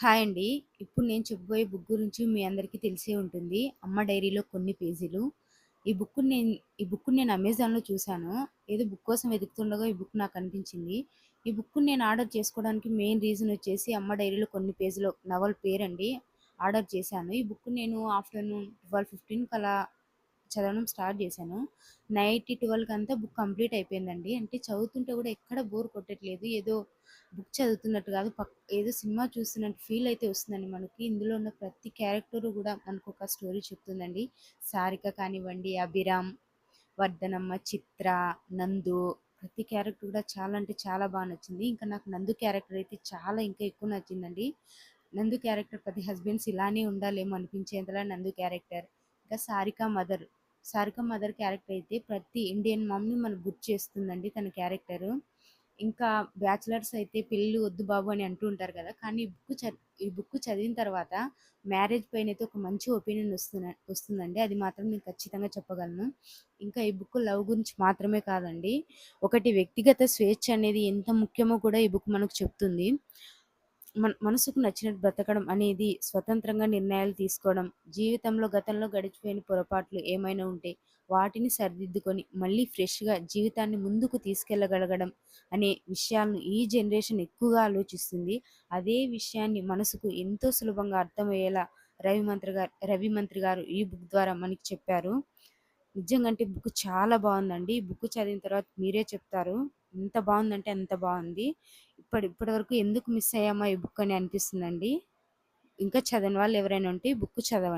Hi అండి. ఇప్పుడు నేను చెప్పబోయే బుక్ గురించి మీ అందరికీ తెలిసే ఉంటుంది. 'అమ్మ డైరీలో కొన్ని పేజీలు.' ఈ బుక్ నేను ఈ బుక్‌ని నేను అమెజాన్‌లో చూశాను ఏదో బుక్ కోసం వెతుకుతుండగా ఈ బుక్ నాకు అనిపించింది ఈ బుక్‌ని నేను ఆర్డర్ చేసుకోవడానికి మెయిన్ రీజన్ వచ్చేసి 'అమ్మ డైరీలో కొన్ని పేజీలు' నవల పేరండి. ఆర్డర్ చేశాను. ఈ బుక్ నేను ఆఫ్టర్‌నూన్ 12:15కి అలా చదవడం స్టార్ట్ చేశాను. నైట్ 12కి అంతా బుక్ కంప్లీట్ అయిపోయిందండి. అంటే చదువుతుంటే కూడా ఎక్కడ బోర్ కొట్టట్లేదు. ఏదో బుక్ చదువుతున్నట్టు కాదు. పక్ ఏదో సినిమా చూస్తున్నట్టు ఫీల్ అయితే వస్తుందండి మనకి. ఇందులో ఉన్న ప్రతి క్యారెక్టర్ కూడా మనకు ఒక స్టోరీ చెప్తుందండి. సారిక కానివ్వండి, అభిరామ్, వర్ధనమ్మ, చిత్ర, నందు ప్రతి క్యారెక్టర్ కూడా చాలా అంటే చాలా బాగా నచ్చింది. ఇంకా నాకు నందు క్యారెక్టర్ అయితే చాలా ఇంకా ఎక్కువ నచ్చిందండి. నందు క్యారెక్టర్ ప్రతి హస్బెండ్స్ ఇలానే ఉండాలేమో అనిపించేంతలా Nandu character. The Sarika mother. Sarika mother character అయితే ప్రతి ఇండియన్ మమ్‌ని మనకు గుర్తు చేస్తుందండి తన క్యారెక్టరు. ఇంకా బ్యాచిలర్స్ అయితే పెళ్ళి వద్దు బాబు అని అంటూ ఉంటారు కదా! కానీ ఈ బుక్ చదివి ఈ బుక్ చదివిన తర్వాత మ్యారేజ్ పైన అయితే ఒక మంచి ఒపీనియన్ వస్తున్న వస్తుందండి. అది మాత్రం నేను ఖచ్చితంగా చెప్పగలను. ఇంకా ఈ బుక్ లవ్ గురించి మాత్రమే కాదండి. ఒకటి వ్యక్తిగత స్వేచ్ఛ అనేది ఎంత ముఖ్యమో కూడా ఈ బుక్ మనకు చెప్తుంది. మన మనసుకు నచ్చినట్టు బ్రతకడం అనేది స్వతంత్రంగా నిర్ణయాలు తీసుకోవడం, జీవితంలో గతంలో గడిచిపోయిన పొరపాట్లు ఏమైనా ఉంటే వాటిని సరిదిద్దుకొని మళ్ళీ ఫ్రెష్‌గా జీవితాన్ని ముందుకు తీసుకెళ్ళగలగడం అనే విషయాలను ఈ జనరేషన్ ఎక్కువగా ఆలోచిస్తుంది. అదే విషయాన్ని మనసుకు ఎంతో సులభంగా అర్థమయ్యేలా రవి మంత్రి గారు రవి మంత్రి గారు ఈ బుక్ ద్వారా మనకి చెప్పారు. నిజంగా అంటే బుక్ చాలా బాగుందండి ఈ బుక్ చదివిన తర్వాత మీరే చెప్తారు. ఎంత బాగుందంటే అంత బాగుంది ఇప్పటి ఇప్పటి వరకు ఎందుకు మిస్ అయ్యామా ఈ బుక్ అని అనిపిస్తుందండి. ఇంకా చదవని వాళ్ళు ఎవరైనా ఉంటే ఈ బుక్ చదవండి.